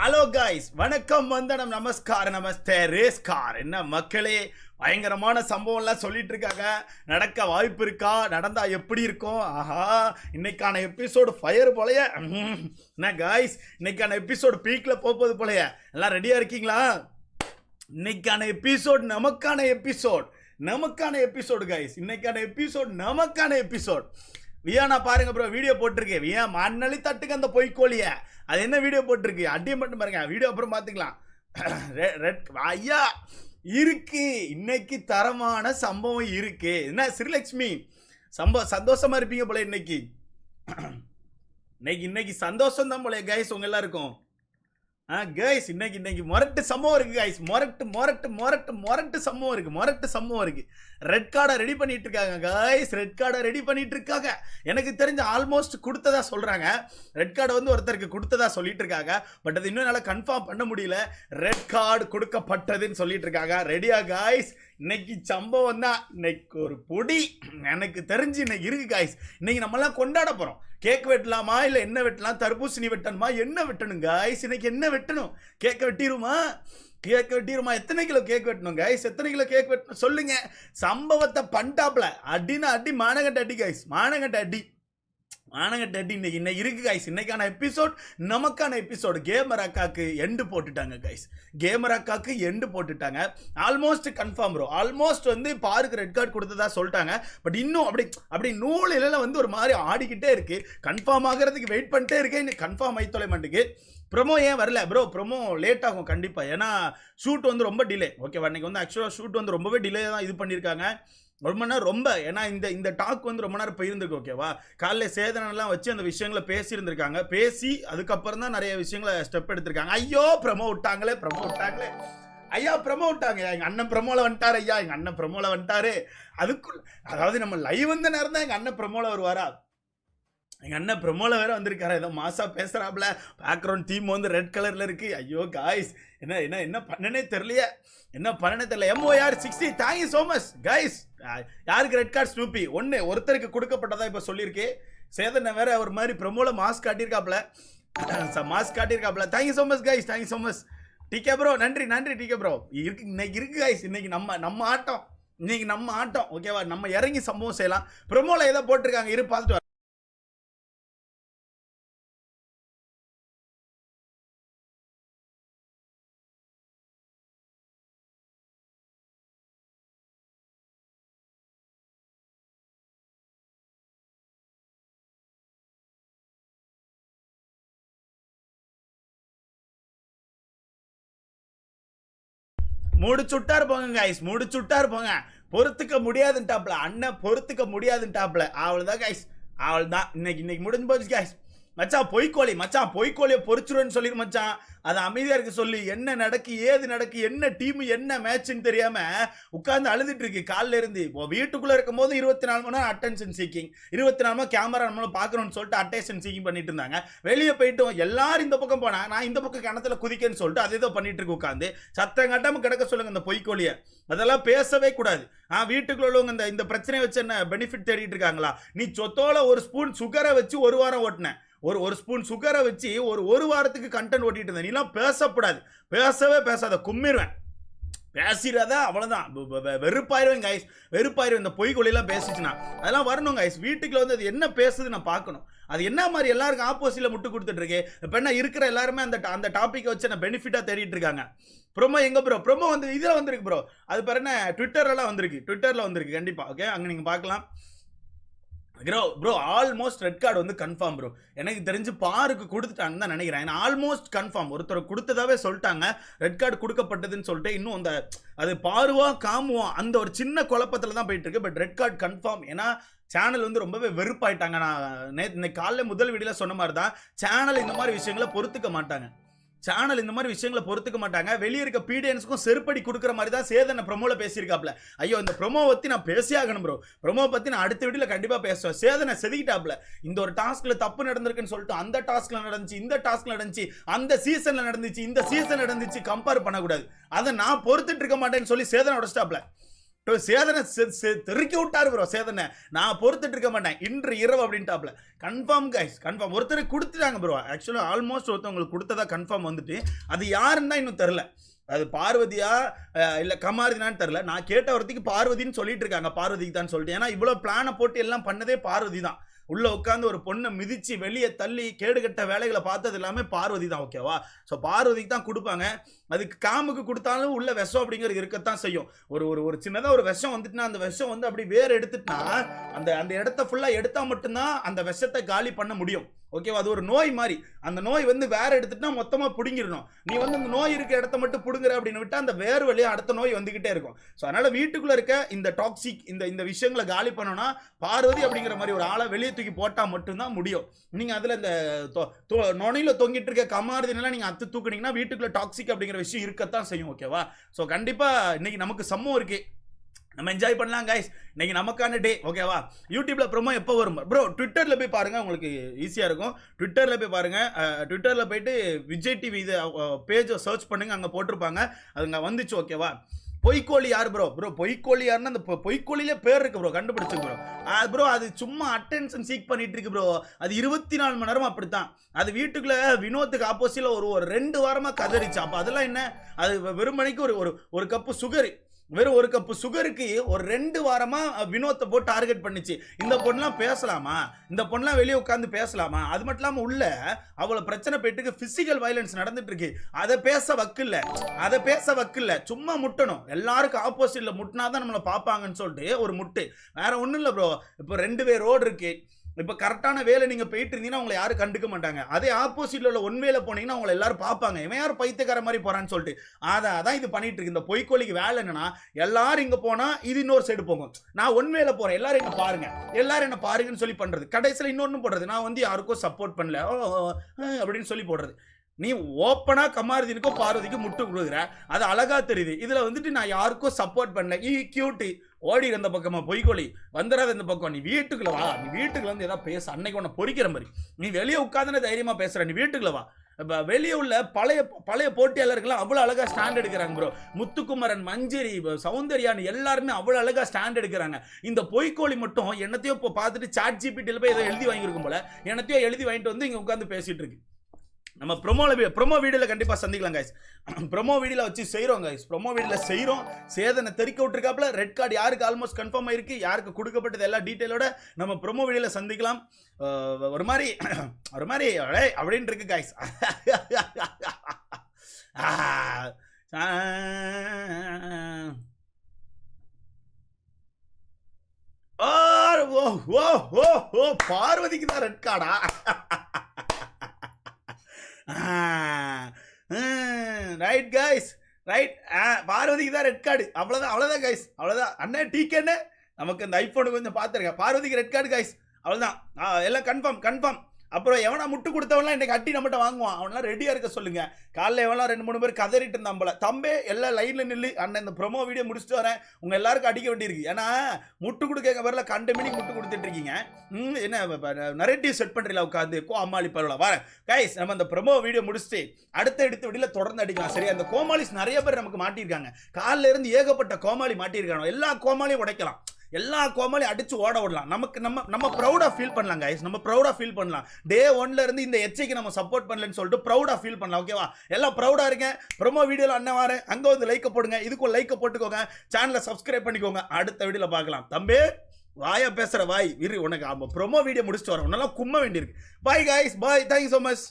Hello guys வணக்கம் வந்தனம் நமஸ்கார் நமஸ்தே. ரேஸ்கார் என்ன மக்களே பயங்கரமான சம்பவம்லாம் சொல்லிட்டு இருக்காங்க நடக்க வாய்ப்பு இருக்கா? நடந்தா எப்படி இருக்கும்? ஆஹா இன்னைக்கான எபிசோடு ஃபயர் போலைய. என்ன காய்ஸ் இன்னைக்கான எபிசோடு பீக்கில் போகுது போலைய. எல்லாம் ரெடியாக இருக்கீங்களா? இன்னைக்கான எபிசோட் நமக்கான எபிசோட் நமக்கான எபிசோடு கைஸ் இன்னைக்கான எபிசோட் நமக்கான எபிசோட் வியானா பாருங்க ப்ரோ வீடியோ போட்டிருக்கேன். வியா மண்ணளி தட்டுக்கு அந்த பொய்க்கோழியை. அது என்ன வீடியோ போட்டிருக்கு? அடியம் மட்டும் பாருங்க. வீடியோ அப்புறம் பார்த்துக்கலாம். ரெட் ஐயா இருக்கு. இன்னைக்கு தரமான சம்பவம் இருக்கு. என்ன ஸ்ரீலக்ஷ்மி சம்பவம் சந்தோஷமா இருப்பீங்க போல இன்னைக்கு. இன்னைக்கு இன்னைக்கு சந்தோஷம் தான் போல கைஸ் உங்க எல்லாருக்கும். ஆ கைஸ் இன்னைக்கு இன்னைக்கு மொரட்டு சம்பவம் இருக்கு கைஸ் மொரட்டு மொரட்டு மொரட்டு மொரட்டு சம்பவம் இருக்கு மொரட்டு சம்பவம் இருக்கு. ரெட் கார்டை ரெடி பண்ணிட்டு இருக்காங்க கைஸ் ரெட் கார்டை ரெடி பண்ணிட்டு இருக்காங்க. எனக்கு தெரிஞ்ச ஆல்மோஸ்ட் கொடுத்ததா சொல்றாங்க. ரெட் கார்டு வந்து ஒருத்தருக்கு கொடுத்ததா சொல்லிட்டு இருக்காங்க. பட் அது இன்னும் என்னால் கன்ஃபார்ம் பண்ண முடியல. ரெட் கார்டு கொடுக்கப்பட்டதுன்னு சொல்லிட்டு இருக்காங்க. ரெடியா கைஸ் இன்னைக்கு சம்பவம் தான். இன்னைக்கு ஒரு பொடி. எனக்கு தெரிஞ்சு இன்னைக்கு இருக்கு காய்ஸ் இன்னைக்கு நம்மலாம் கொண்டாட போகிறோம் கேக் வெட்டலாமா இல்லை என்ன வெட்டலாம் தர்பூசணி வெட்டணுமா என்ன வெட்டணும் கைஸ் இன்னைக்கு என்ன வெட்டணும். கேக்கை வெட்டிடுமா கேக் வெட்டிடுமா எத்தனை கிலோ கேக் வெட்டணும் கைஸ் எத்தனை கிலோ கேக் வெட்டணும்? சொல்லுங்க. சம்பவத்தை பண்ணிட்டாப்ல அடினா அடி மானகட்ட அடி கைஸ் மானகட்ட அடி. மானகட்ட அடி இன்னைக்கு இன்னைக்கு இருக்கு கைஸ் இன்னைக்கான எபிசோட் நமக்கான எபிசோடு கேமர் அக்காக்கு எண்டு போட்டுட்டாங்க கைஸ் கேமர் அக்காக்கு எண்டு போட்டுட்டாங்க. ஆல்மோஸ்ட் கன்ஃபார்ம் ப்ரோ ஆல்மோஸ்ட் வந்து பாருக்கு ரெட் கார்டு கொடுத்ததா சொல்லிட்டாங்க. பட் இன்னும் அப்படி அப்படி நூல் இலையில வந்து ஒரு மாதிரி ஆடிக்கிட்டே இருக்கு. கன்ஃபார்ம் ஆகிறதுக்கு வெயிட் பண்ணிட்டே இருக்கேன். கன்ஃபார்ம் ஆகி தொலை மாட்டேங்குது. ப்ரொமோ ஏன் வரல? ப்ரோ ப்ரொமோ லேட் ஆகும் கண்டிப்பாக ஏன்னா ஷூட் வந்து ரொம்ப டிலே ஓகேவா இன்னைக்கு வந்து ஆக்சுவலாக ஷூட் வந்து ரொம்பவே டிலே தான் இது பண்ணியிருக்காங்க. ரொம்ப நேரம் ரொம்ப ஏன்னா இந்த இந்த டாக் வந்து ரொம்ப நேரம் போயிருந்துருக்கு ஓகேவா காலைல சேதனெல்லாம் வச்சு அந்த விஷயங்களை பேசியிருந்திருக்காங்க. பேசி அதுக்கப்புறம் தான் நிறைய விஷயங்களை ஸ்டெப் எடுத்திருக்காங்க. ஐயோ பிரமோ விட்டாங்களே பிரமோ விட்டாங்களே. ஐயா ப்ரமோ விட்டாங்க. எங்க அண்ணன் ப்ரமோல வந்துட்டாரு ஐயா. எங்க அண்ணன் ப்ரமோல வந்துட்டாரு. அதுக்குள்ள அதாவது நம்ம லைவ் வந்த நேரம் தான் எங்க அண்ணன் ப்ரமோல வருவாரா? எங்கள் அண்ணன் ப்ரமோல வேற வந்திருக்காரு. ஏதோ மாசா பேசுறாப்புல பேக்ரவுண்ட் தீம் வந்து ரெட் கலர்ல இருக்கு. ஐயோ காய்ஸ் என்ன என்ன என்ன பண்ணனே தெரியலையே. என்ன பண்ணனே தெரியல. M O R sixty thank you so much guys யாருக்கு ரெட் கார்டு ஸ்னூப்பி ஒன்று ஒருத்தருக்கு கொடுக்கப்பட்டதா இப்போ சொல்லியிருக்கு. சேதனை வேற ஒரு மாதிரி ப்ரமோல மாஸ்க் காட்டியிருக்காப்புல mask காட்டியிருக்காப்ல. Thank you so much guys thank you so much D K bro நன்றி நன்றி டிகே ப்ரோ இருக்கு இன்னைக்கு இருக்கு கைஸ் இன்னைக்கு நம்ம நம்ம ஆட்டம். இன்னைக்கு நம்ம ஆட்டம். ஓகேவா நம்ம இறங்கி சம்பவம் செய்யலாம். ப்ரமோல ஏதோ போட்டிருக்காங்க? இரு பார்த்துட்டு மூடு முடிச்சுட்டாரு போங்க கைஸ் முடிச்சுட்டாரு போங்க பொறுத்துக்க முடியாதுன்ட்டாப்ல. அண்ணன் பொறுத்துக்க முடியாதுன்ட்டாப்ல. தான் கைஸ் அவ்வளவுதான் இன்னைக்கு இன்னைக்கு முடிஞ்சு போச்சு கைஸ் மச்சான் பொய்க்கோழி மச்சான் பொய்க்கோழியை பொறிச்சிருன்னு சொல்லிரு மச்சான் அது அமைதியாக இருக்க சொல்லி என்ன நடக்கு ஏது நடக்கு என்ன டீம் என்ன மேட்ச்னு தெரியாமல் உட்காந்து அழுதுட்டு இருக்கு. காலில் இருந்து இப்போ வீட்டுக்குள்ளே இருக்கும் போது இருபத்தி நாலு மணி நேரம் அட்டென்ஷன் சீக்கிங் இருபத்தி நாலு மணி கேமரா நம்மளும் பார்க்கணும்னு சொல்லிட்டு அட்டென்ஷன் சீக்கிங் பண்ணிட்டு இருந்தாங்க. வெளியே போயிட்டு எல்லாரும் இந்த பக்கம் போனா நான் இந்த பக்கம் கிணத்துல குதிக்கன்னு சொல்லிட்டு அதே தான் பண்ணிட்டு இருக்கு உட்காந்து சத்தம் கட்டாம கிடக்க சொல்லுங்க இந்த பொய்க்கோழியை. அதெல்லாம் பேசவே கூடாது. ஆ வீட்டுக்குள்ள உள்ளவங்க இந்த இந்த பிரச்சனையை வச்சு என்ன பெனிஃபிட் தேடிட்டு இருக்காங்களா? நீ சொத்தோல ஒரு ஸ்பூன் சுகரை வச்சு ஒரு வாரம் ஓட்டின. ஒரு ஒரு ஸ்பூன் சுகரை வச்சு ஒரு ஒரு வாரத்துக்கு கண்டென்ட் ஓட்டிட்டு இருந்தேன். நீலாம் பேசக்கூடாது பேசவே பேசாத கும்மிடுவேன் பேசிடாதா அவ்வளோதான் வெறுப்பாயிருவேன் கைஸ் வெறுப்பாயிருவேன். இந்த பொய்கொழிலாம் பேசிச்சுன்னா. அதெல்லாம் வரணும் கைஸ் வீட்டுக்குள்ள வந்து அது என்ன பேசுது நான் பார்க்கணும். அது என்ன மாதிரி எல்லாருக்கும் ஆப்போசிட்டில் முட்டு கொடுத்துட்டு இருக்கு? இப்போ என்ன இருக்கிற எல்லாருமே அந்த அந்த டாப்பிக்கை வச்சு என்ன பெனிஃபிட்டாக தேடிட்டு இருக்காங்க? ப்ரொமோ எங்கே ப்ரோ ப்ரோமோ வந்து இதில் வந்திருக்கு ப்ரோ அது பேர் என்ன ட்விட்டர்லாம் வந்திருக்கு. ட்விட்டரில் வந்திருக்கு. கண்டிப்பாக ஓகே அங்கே நீங்கள் பார்க்கலாம். Bro bro almost red card வந்து கன்ஃபார்ம் ப்ரோ எனக்கு தெரிஞ்சு பாருக்கு கொடுத்துட்டாங்கன்னு தான் நினைக்கிறேன். ஏன்னா ஆல்மோஸ்ட் கன்ஃபார்ம் ஒருத்தர் கொடுத்ததாவே சொல்லிட்டாங்க. ரெட் கார்டு கொடுக்கப்பட்டதுன்னு சொல்லிட்டு இன்னும் அந்த அது பாருவா காமுவா அந்த ஒரு சின்ன குழப்பத்தில் தான் போயிட்டு இருக்கு. பட் ரெட் கார்டு கன்ஃபார்ம் ஏன்னா சேனல் வந்து ரொம்பவே வெறுப்பாயிட்டாங்க. நான் நேற்று இன்னைக்கு காலைல முதல் வீடியோவில் சொன்ன மாதிரி தான் சேனல் இந்த மாதிரி விஷயங்களை பொறுத்துக்க மாட்டாங்க. சேனல் இந்த மாதிரி விஷயங்களை பொறுத்துக்க மாட்டாங்க. வெளியே இருக்க பீடியன்ஸ்க்கும் செருப்படி கொடுக்குற மாதிரி தான் சேதனை ப்ரொமோல பேசியிருக்காப்ல. ஐயோ இந்த ப்ரொமோ பற்றி நான் பேசி ஆகணும் ப்ரோ ப்ரொமோ பற்றி நான் அடுத்த வீட்டில் கண்டிப்பாக பேசுவேன். சேதனை செதுக்கிட்டாப்ல. இந்த ஒரு டாஸ்கில் தப்பு நடந்திருக்குன்னு சொல்லிட்டு அந்த டாஸ்கில் நடந்துச்சு இந்த டாஸ்கில் நடந்துச்சு அந்த சீசனில் நடந்துச்சு இந்த சீசன் நடந்துச்சு கம்பேர் பண்ணக்கூடாது. அதை நான் பொறுத்துட்டு இருக்க மாட்டேன்னு சொல்லி சேதனை உடச்சிட்டாப்ல. சேதனை செ- விட்டார் ப்ரோ சேதனை. நான் பொறுத்துட்டு இருக்க மாட்டேன். இன்று இரவு அப்படின்ட்டாப்ல. கன்ஃபார்ம் கைஸ் கன்ஃபார்ம் ஒருத்தர் கொடுத்துட்டாங்க ப்ரோ ஆக்சுவலாக ஆல்மோஸ்ட் ஒருத்தவங்களுக்கு கொடுத்ததா கன்ஃபார்ம் வந்துட்டு அது யாருன்னு தான் இன்னும் தெரில அது பார்வதியா இல்லை கமாரதினான்னு தெரில நான் கேட்ட ஒருத்திக்கு பார்வதின்னு சொல்லிட்டு இருக்காங்க. பார்வதிக்கு தான் சொல்லிட்டு. ஏன்னா இவ்வளோ பிளானை போட்டு எல்லாம் பண்ணதே பார்வதி தான். உள்ள உட்காந்து ஒரு பொண்ணை மிதிச்சு வெளியே தள்ளி கேடுகட்ட வேலைகளை பார்த்தது எல்லாமே பார்வதி தான் ஓகேவா ஸோ பார்வதிக்கு தான் கொடுப்பாங்க. அதுக்கு காமுக்கு கொடுத்தாலும் உள்ள விஷம் அப்படிங்கிறது இருக்கத்தான் செய்யும். ஒரு ஒரு ஒரு சின்னதாக ஒரு விஷம் வந்துட்டுனா அந்த விஷம் வந்து அப்படி வேர் எடுத்துட்டுனா அந்த அந்த இடத்த ஃபுல்லாக எடுத்தால் மட்டும்தான் அந்த விஷத்தை காலி பண்ண முடியும். ஓகேவா அது ஒரு நோய் மாதிரி. அந்த நோய் வந்து வேற எடுத்துட்டா மொத்தமாக பிடுங்கிடணும். நீ வந்து அந்த நோய் இருக்க இடத்த மட்டும் பிடுங்குற அப்படின்னு விட்டா அந்த வேர் வழியாக அடுத்த நோய் வந்துகிட்டே இருக்கும். ஸோ அதனால வீட்டுக்குள்ள இருக்க இந்த டாக்ஸிக் இந்த இந்த விஷயங்களை காலி பண்ணணும்னா பார்வதி அப்படிங்கிற மாதிரி ஒரு ஆளை வெளியே தூக்கி போட்டால் மட்டும்தான் முடியும். நீங்க அதுல இந்த நொனையில் தொங்கிட்டு இருக்க கமாருதினெல்லாம் நீங்க அத்து தூக்குனீங்கன்னா வீட்டுக்குள்ள டாக்ஸிக் அப்படிங்கிற விஷயம் இருக்கத்தான் செய்யும் ஓகேவா ஸோ கண்டிப்பா இன்னைக்கு நமக்கு சம்மம் இருக்கு. நம்ம என்ஜாய் பண்ணலாம் கைஸ் இன்னைக்கு நமக்கான டே ஓகேவா யூடியூப்பில் ப்ரோமோ எப்போ வரும்? ப்ரோ ட்விட்டரில் போய் பாருங்கள் உங்களுக்கு ஈஸியாக இருக்கும். ட்விட்டரில் போய் பாருங்கள் ட்விட்டரில் போயிட்டு விஜய் டிவி இது பேஜை சர்ச் பண்ணுங்க அங்கே போட்டிருப்பாங்க. அதுங்க வந்துச்சு ஓகேவா பொய்க்கோழி யார் ப்ரோ ப்ரோ பொய்க்கோழி யாருன்னா அந்த பொ- பொய்க்கோழிலே பேர் இருக்கு ப்ரோ கண்டுபிடிச்சு ப்ரோ ப்ரோ அது சும்மா அட்டென்ஷன் சீக் பண்ணிட்டு இருக்கு ப்ரோ அது இருபத்தி நாலு மணி நேரம் அப்படித்தான். அது வீட்டுக்குள்ள வினோத்துக்கு ஆப்போசிட்ல ஒரு ஒரு ரெண்டு வாரமா கதறிச்சு. அப்போ அதெல்லாம் என்ன? அது வெறுமனைக்கு ஒரு ஒரு ஒரு கப்பு சுகர் வெறும் ஒரு கப்பு சுகருக்கு ஒரு ரெண்டு வாரமா வினோத்தை போட்டு டார்கெட் பண்ணிச்சு. இந்த பொண்ணுலாம் பேசலாமா? இந்த பொண்ணுலாம் வெளியே உட்காந்து பேசலாமா? அது மட்டும் இல்லாம உள்ள அவ்வளோ பிரச்சனை போயிட்டு பிசிக்கல் வயலன்ஸ் நடந்துட்டு இருக்கு அதை பேச வக்கில்ல. அதை பேச வக்கில்ல. சும்மா முட்டணும். எல்லாருக்கும் ஆப்போசிட்ல முட்டினாதான் நம்மளை பார்ப்பாங்கன்னு சொல்லிட்டு ஒரு முட்டு. வேற ஒன்றும் இல்லை ப்ரோ இப்போ ரெண்டு பேர் ரோடு இருக்கு இப்போ கரெக்டான வேலை நீங்கள் போயிட்டு இருந்தீங்கன்னா உங்களை யாரும் கண்டுக்க மாட்டாங்க. அதே ஆப்போசிட்ல உள்ள ஒன் வேலை போனீங்கன்னா உங்களை எல்லாரும் பார்ப்பாங்க. இவன் யார் பைத்தியக்கார மாதிரி போகிறான்னு சொல்லிட்டு. அதை அதான் இது பண்ணிட்டு இருக்கு. இந்த பொய்க்கோழிக்கு வேலை என்னன்னா எல்லாரும் இங்கே போனால் இது இன்னொரு சைடு போகும். நான் ஒன் வேலை போறேன். எல்லாரும் என்ன பாருங்க. எல்லாரும் என்ன பாருங்கன்னு சொல்லி பண்ணுறது கடைசியில் இன்னொன்று போடுறது. நான் வந்து யாருக்கும் சப்போர்ட் பண்ணல. ஓ, அப்படின்னு சொல்லி போடுறது. நீ ஓப்பனாக கமாரதினுக்கும் பார்வதிக்கும் முட்டு கொடுக்குற. அது அழகாக தெரியுது. இதில் வந்துட்டு நான் யாருக்கும் சப்போர்ட் பண்ணல. ஈ கியூட்டு ஓடி இருந்த பக்கமா பொய்கொலி வந்துடாத இந்த பக்கம். நீ வீட்டுக்குள்ள வா. நீ வீட்டுக்குள்ள வந்து ஏதாவது பேச. அன்னைக்கு உன்னை பொறிக்கிற மாதிரி. நீ வெளியே உட்காந்துன தைரியமா பேசுற. நீ வீட்டுக்குள்ள வா. வெளியே உள்ள பழைய பழைய போட்டியாளர்கள்லாம் அவ்வளோ அழகா ஸ்டாண்ட் எடுக்கிறாங்க ப்ரோ முத்துக்குமரன் மஞ்சரி சௌந்தர்யான்னு எல்லாருமே அவ்வளோ அழகாக ஸ்டாண்ட் எடுக்கிறாங்க. இந்த பொய்க்கோழி மட்டும் என்னத்தையோ இப்போ பார்த்துட்டு சாட் ஜிபிடியில் போய் ஏதோ எழுதி வாங்கியிருக்கும் போல என்னத்தையோ எழுதி வாங்கிட்டு வந்து இங்கே உட்காந்து பேசிகிட்டு இருக்கு. நம்ம ப்ரொமோல ப்ரொமோ வீடியோவில் கண்டிப்பாக சந்திக்கலாம் கைஸ் ப்ரொமோ வீடியோவில் வச்சு செய்கிறோம் கைஸ் ப்ரொமோ வீடியோவில் செய்கிறோம் சேதனை தெறிக்க விட்டுருக்காப்புல. ரெட் கார்டு யாருக்கு ஆல்மோஸ்ட் கன்ஃபார்ம் ஆயிருக்கு யாருக்கு கொடுக்கப்பட்டது எல்லா டீட்டெயிலோட நம்ம ப்ரொமோ வீடியோவில் சந்திக்கலாம். ஒரு மாதிரி ஒரு மாதிரி அடே அப்படின்னு இருக்கு கைஸ் ஓ ஓ ஓ ஓ பார்வதிக்கு தான் ரெட் கார்டா ரைட் கைஸ் ரைட் பார்வதிக்கு தான் ரெட் கார்டு அவ்வளோதான் அவ்வளோதான் கைஸ் அவ்வளோதான் அண்ணன் டீக்கண்ணே நமக்கு இந்த ஐஃபோனு கொஞ்சம் பார்த்துருக்கேன் பார்வதிக்கு ரெட் கார்டு கைஸ் அவ்வளோதான் ஆ, எல்லாம் கன்ஃபார்ம் கன்ஃபார்ம் அப்புறம் எவனா முட்டு கொடுத்தவன்லாம் இன்னைக்கு அட்டி நம்மகிட்ட வாங்குவான். அவன்லாம் ரெடியாக இருக்க சொல்லுங்க. காலைல எவனா ரெண்டு மூணு பேர் கதறிட்டு இருந்தான் போல. தம்பே எல்லாம் லைனில் நில்லு. அண்ணன் இந்த ப்ரொமோ வீடியோ முடிச்சுட்டு வரேன். உங்க எல்லாருக்கும் அடிக்க வேண்டியிருக்கு. ஏன்னா முட்டு கொடுக்க வரல கண்டு மணிக்கு முட்டு கொடுத்துட்டு இருக்கீங்க. என்ன நரேட்டிவ் செட் பண்றீங்களா? உட்காந்து கோ அம்மாளி பரவலா வரேன். கைஸ் நம்ம அந்த ப்ரொமோ வீடியோ முடிச்சுட்டு அடுத்த எடுத்து வீடியோல தொடர்ந்து அடிக்கலாம். சரி அந்த கோமாளிஸ் நிறைய பேர் நமக்கு மாட்டியிருக்காங்க. காலில இருந்து ஏகப்பட்ட கோமாளி மாட்டியிருக்காங்க. எல்லா கோமாளியும் உடைக்கலாம். எல்லா கோமாலையும் அடிச்சு ஓட விடலாம். நமக்கு நம்ம நம்ம ப்ரௌடாக ஃபீல் பண்ணலாம் கைஸ் நம்ம ப்ரௌடாக ஃபீல் பண்ணலாம். டே ஒன்ல இருந்து இந்த எச்சைக்கு நம்ம சப்போர்ட் பண்ணலன்னு சொல்லிட்டு ப்ரௌடாக ஃபீல் பண்ணலாம் ஓகேவா எல்லாம் ப்ரௌடாக இருக்கேன். ப்ரோமோ வீடியோவில் அண்ணன் வரேன். அங்கே வந்து லைக்கை போடுங்க. இதுக்கும் லைக்கை போட்டுக்கோங்க. சேனலை சப்ஸ்கிரைப் பண்ணிக்கோங்க. அடுத்த வீடியோவில் பார்க்கலாம். தம்பி வாயா பேசுகிற வாய். விரு உனக்கு. ப்ரோமோ வீடியோ முடிச்சுட்டு வரேன். உன்னெல்லாம் கும்ம வேண்டியிருக்கு. Bye guys bye thank you so much